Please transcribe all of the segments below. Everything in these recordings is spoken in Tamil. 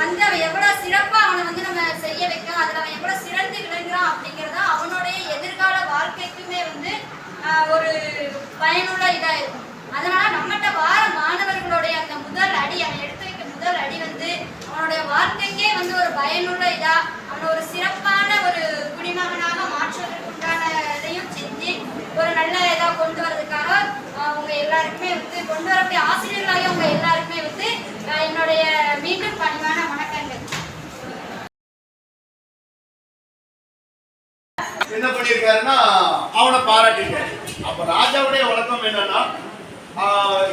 வந்து அவன் எவ்வளவு சிறப்பா அவனை வந்து நம்ம செய்ய வைக்கலாம் அதுல அவன் எவ்வளவு சிறந்து விளங்குறான் அப்படிங்கறத அவனுடைய எதிர்கால வாழ்க்கைக்குமே வந்து ஒரு பயனுள்ள இதா இருக்கும். அதனால நம்மகிட்ட வார மாணவர்களுடைய அந்த முதல் அடி அவன் எடுத்து வைக்க முதல் அடி வந்து அவனுடைய வாழ்க்கைக்கே வந்து ஒரு பயனுள்ள இதா அவனை ஒரு சிறப்பான ஒரு குடிமகனாக மாற்றுவதற்கு உண்டான இதையும் செஞ்சு ஒரு நல்ல இதா கொண்டு வரதுக்காக அவங்க எல்லாருக்குமே வந்து கொண்டு வரக்கூடிய ஆசிரியர்களாகிய அவங்க எல்லாருக்குமே வந்து என்னுடைய என்ன பண்ணியிருக்காருன்னா அவனை பாராட்டியிருக்காரு. அப்ப ராஜாவுடைய வழக்கம் என்னன்னா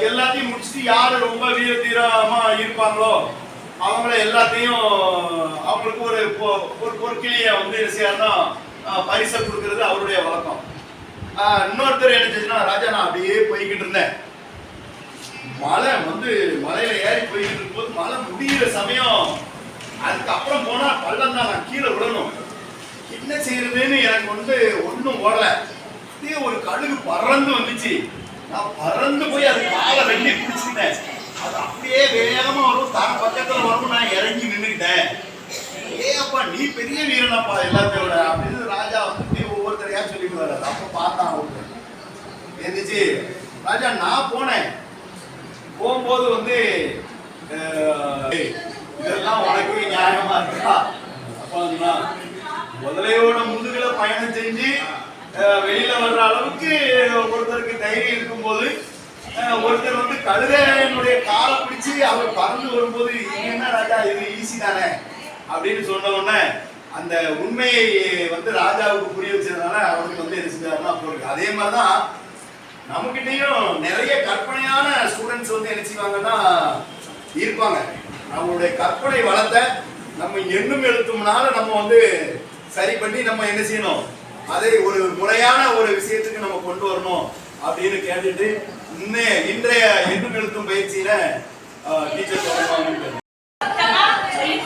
எல்லாத்தையும் முடிச்சுட்டு யாரு ரொம்ப வீர தீரமா இருப்பாங்களோ அவங்கள எல்லாத்தையும் அவங்களுக்கு ஒரு பொ- ஒரு பொற்கிளிய வந்து என்ன பரிசை கொடுக்கறது அவருடைய வழக்கம். இன்னொருத்தர் என்ன செஞ்சுன்னா ராஜா நான் அப்படியே போய்கிட்டு இருந்தேன். மலை வந்து மலையில ஏறி போய்கிட்டு இருக்கும்போது மலை முடியிற சமயம் அதுக்கப்புறம் போனா பள்ளம் தான் நான் கீழே விடணும். என்ன செய்யறதுன்னு எனக்கு வந்து ஒன்றும் ஓடல. அப்படியே ஒரு கழுகு பறந்து வந்துச்சு. நான் பறந்து போய் அது காலை ரெண்டி பிடிச்சிட்டேன் அது அப்படியே வேகமாக வரும். தர பக்கத்தில் வரும் நான் இறங்கி நின்றுக்கிட்டேன் ஏப்பா நீ பெரிய வீரனப்பா எல்லாத்தையோட அப்படின்னு ராஜா வந்து ஒவ்வொருத்தரையா கொடுப்பார் அப்போ பார்த்தான் அவரு. எந்திரிச்சு ராஜா நான் போனேன். போகும்போது வந்து இதெல்லாம் உனக்கு நியாயமா இருக்கா? அப்பா முதலையோட முதுகுல பயணம் செஞ்சு வெளியில வர்ற அளவுக்கு ஒருத்தருக்கு தைரியம் இருக்கும்போது போது ஒருத்தர் வந்து கழுதையினுடைய காலை பிடிச்சு அவர் பறந்து வரும்போது என்ன ராஜா இது ஈஸி தானே? அப்படின்னு சொன்ன உடனே அந்த உண்மையை வந்து ராஜாவுக்கு புரிய வச்சதுனால அவருக்கு வந்து என்ன செஞ்சாருன்னா போயிருக்கு அதே மாதிரிதான் நம்மகிட்டயும் நிறைய கற்பனையான ஸ்டூடெண்ட்ஸ் வந்து என்ன செய்வாங்கன்னா இருப்பாங்க. நம்மளுடைய கற்பனை வளத்தை நம்ம எண்ணும் எழுத்தும்னால நம்ம வந்து சரி பண்ணி நம்ம என்ன செய்யணும்? அதை ஒரு முறையான ஒரு விஷயத்துக்கு நம்ம கொண்டு வரணும் அப்படின்னு கேட்டுட்டு இன்னே இன்றைய எண்ணும் எழுத்தும் பயிற்சியில டீச்சர் சொல்லுவாங்க மொத்தமா சொல்லி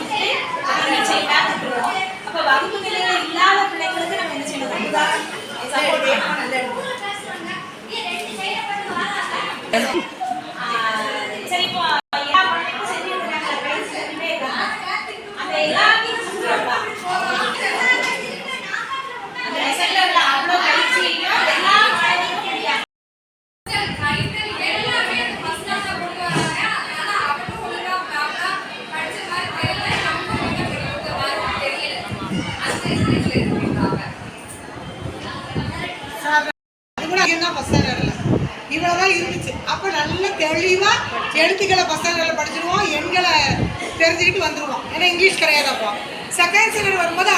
அப்போ நல்ல தெளிவாக எழுத்துக்களை பசங்களை படிச்சிருவோம் எண்களை தெரிஞ்சுக்கிட்டு வந்துடுவோம் ஏன்னா இங்கிலீஷ் கிடையாது அப்போ செகண்ட் ஸ்டாண்டர்ட் வரும்போது